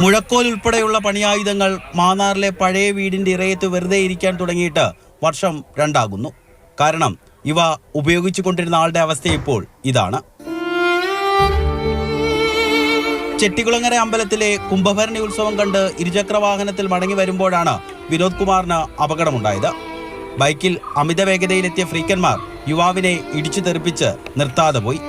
മുഴക്കോൽ ഉൾപ്പെടെയുള്ള പണിയായുധങ്ങൾ മാന്നാറിലെ പഴയ വീടിന്റെ ഇറയത്ത് വെറുതെ ഇരിക്കാൻ തുടങ്ങിയിട്ട് വർഷം രണ്ടാകുന്നു. കാരണം ഇവ ഉപയോഗിച്ചു കൊണ്ടിരുന്ന ആളുടെ അവസ്ഥ ഇപ്പോൾ ഇതാണ്. ചെട്ടികുളങ്ങര അമ്പലത്തിലെ കുംഭഭരണി ഉത്സവം കണ്ട് ഇരുചക്ര വാഹനത്തിൽ മടങ്ങി വരുമ്പോഴാണ് വിനോദ് കുമാറിന് അപകടമുണ്ടായത്. ബൈക്കിൽ അമിത വേഗതയിലെത്തിയ ഫ്രീക്കന്മാർ യുവാവിനെ ഇടിച്ചു തെറിപ്പിച്ച് നിർത്താതെ പോയി.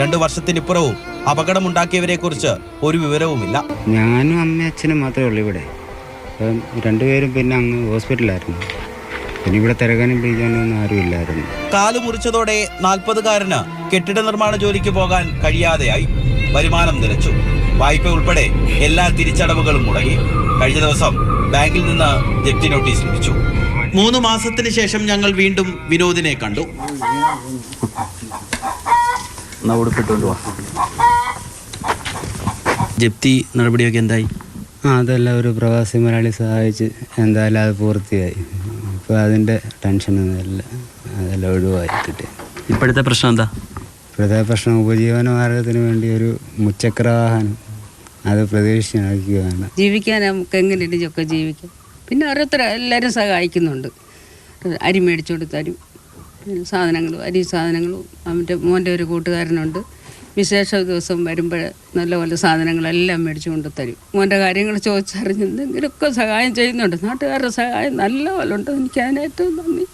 രണ്ടു വർഷത്തിനിപ്പുറവും അപകടമുണ്ടാക്കിയവരെക്കുറിച്ച് ഒരു വിവരവുമില്ല. ഞാനും അമ്മ അച്ഛനും മാത്രമേ ഉള്ളൂ ഇവിടെ. അപ്പം രണ്ടുപേരും പിന്നെ അങ്ങ് ഹോസ്പിറ്റലായിരുന്നു പിന്നെ ഇവിടെ തിരകാനും പിടിക്കാനും ഒന്നും ആരും ഇല്ലായിരുന്നു. കാൽ മുറിച്ചതോടെ നാൽപ്പതുകാരന് കെട്ടിട നിർമ്മാണ ജോലിക്ക് പോകാൻ കഴിയാതെയായി. വരുമാനം നിലച്ചു. വായ്പ ഉൾപ്പെടെ എല്ലാ തിരിച്ചടവുകളും മുടങ്ങി. കഴിഞ്ഞ ദിവസം ബാങ്കിൽ നിന്ന് ജപ്തി നോട്ടീസ് ലഭിച്ചു. മൂന്ന് മാസത്തിന് ശേഷം ഞങ്ങൾ വീണ്ടും വിനോദിനെ കണ്ടു. ജപ്തി നടപടിയൊക്കെ എന്തായി? ആ അതെല്ലാം ഒരു പ്രവാസി മലയാളി സഹായിച്ച് എന്തായാലും അത് പൂർത്തിയായി. ഇപ്പോൾ അതിന്റെ ടെൻഷനൊന്നും ടെൻഷനൊന്നുമില്ല അതെല്ലാം ഒഴിവായി കിട്ടി. ഇപ്പോഴത്തെ പ്രശ്നം എന്താ? ഇപ്പോഴത്തെ പ്രശ്നം ഉപജീവന മാർഗത്തിന് വേണ്ടി ഒരു മുച്ചക്ര വാഹനം അത് പ്രതീക്ഷിക്കുകയാണ് ജീവിക്കാൻ നമുക്ക് എങ്ങനെയൊക്കെ ജീവിക്കാം പിന്നെ ഓരോരുത്തർ എല്ലാവരും സഹായിക്കുന്നുണ്ട്. അരി മേടിച്ചു കൊടുത്തരും പിന്നെ സാധനങ്ങളും അരി സാധനങ്ങളും. അവന്റെ മോന്റെ ഒരു കൂട്ടുകാരനുണ്ട്. വിശേഷ ദിവസം വരുമ്പോൾ നല്ല പോലെ സാധനങ്ങളെല്ലാം മേടിച്ചു കൊണ്ട് തരും മോന്റെ കാര്യങ്ങൾ ചോദിച്ചറിഞ്ഞ് എന്തെങ്കിലുമൊക്കെ സഹായം ചെയ്യുന്നുണ്ട്. നാട്ടുകാരുടെ സഹായം നല്ല പോലെ ഉണ്ട്. എനിക്ക് അതിനേറ്റവും നന്ദി.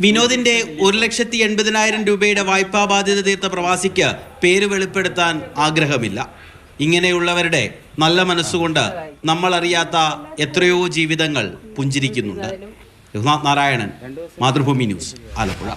വിനോദിന്റെ ഒരു ലക്ഷത്തി എൺപതിനായിരം രൂപയുടെ വായ്പാ ബാധ്യത തീർത്ത പ്രവാസിക്ക് പേര് വെളിപ്പെടുത്താൻ ആഗ്രഹമില്ല. ഇങ്ങനെയുള്ളവരുടെ നല്ല മനസ്സുകൊണ്ട് നമ്മൾ അറിയാത്ത എത്രയോ ജീവിതങ്ങൾ പുഞ്ചിരിക്കുന്നുണ്ട്. രഘുനാഥ് നാരായണൻ മാതൃഭൂമി ന്യൂസ് ആലപ്പുഴ.